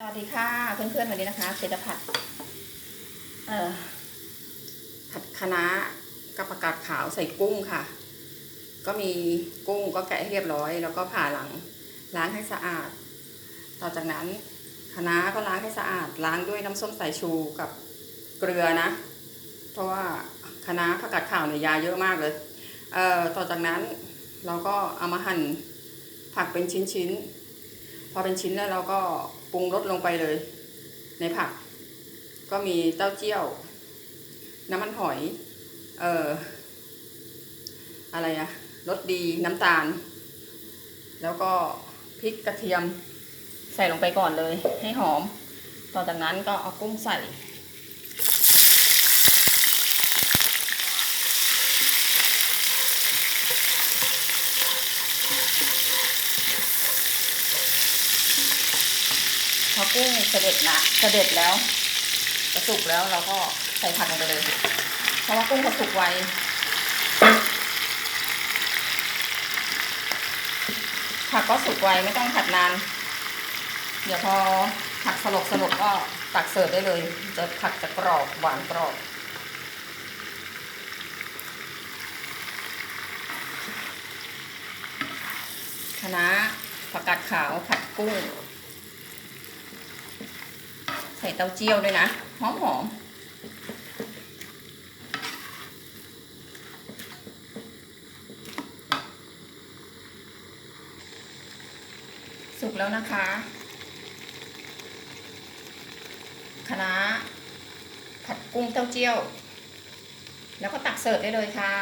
สวัสดีค่ะ เพื่อนๆวันนี้นะคะเกจะผัดเอ่อผัดคะน้ากับผักกาดขาวใส่กุ้งค่ะ ก็มีกุ้งก็แกะให้เรียบร้อย แล้วก็ผ่าหลังล้างให้สะอาด ต่อจากนั้นคะน้าก็ล้างให้สะอาด ล้างด้วยน้ำส้มสายชูกับเกลือนะ เพราะว่าคะน้าผักกาดขาวเนี่ยยาเยอะมากเลยเอ่อต่อจากนั้นเราก็เอามาหั่นผักเป็นชิ้นๆ พอเป็นชิ้นแล้วเราก็ปรุงรสลงไปเลย ในผัก ก็มีเต้าเจี้ยว น้ำมันหอย เอ่อ อะไรอะรสดีน้ำตาล แล้วก็พริกกระเทียมใส่ลงไปก่อนเลย ให้หอม ต่อจากนั้นก็เอากุ้งใส่ อกุ้งเสด็จนะเสด็จแล้วจะสุกแล้วเราก็ใส่ผักลงไปเลย เพราะว่ากุ้งเขาสุกไวผักก็สุกไวไม่ต้องผัดนาน เดี๋ยวพอผักสลบสลบก็ตักเสิร์ฟได้เลย จะผักจะกรอบหวานกรอบคณะผักกาดขาวผัดกุ้ง ใส่เต้าเจี้ยวด้วยนะ หอมหอมสุกแล้วนะคะคะน้าผัดกุ้งเต้าเจี้ยว แล้วก็ตักเสิร์ฟได้เลยค่ะ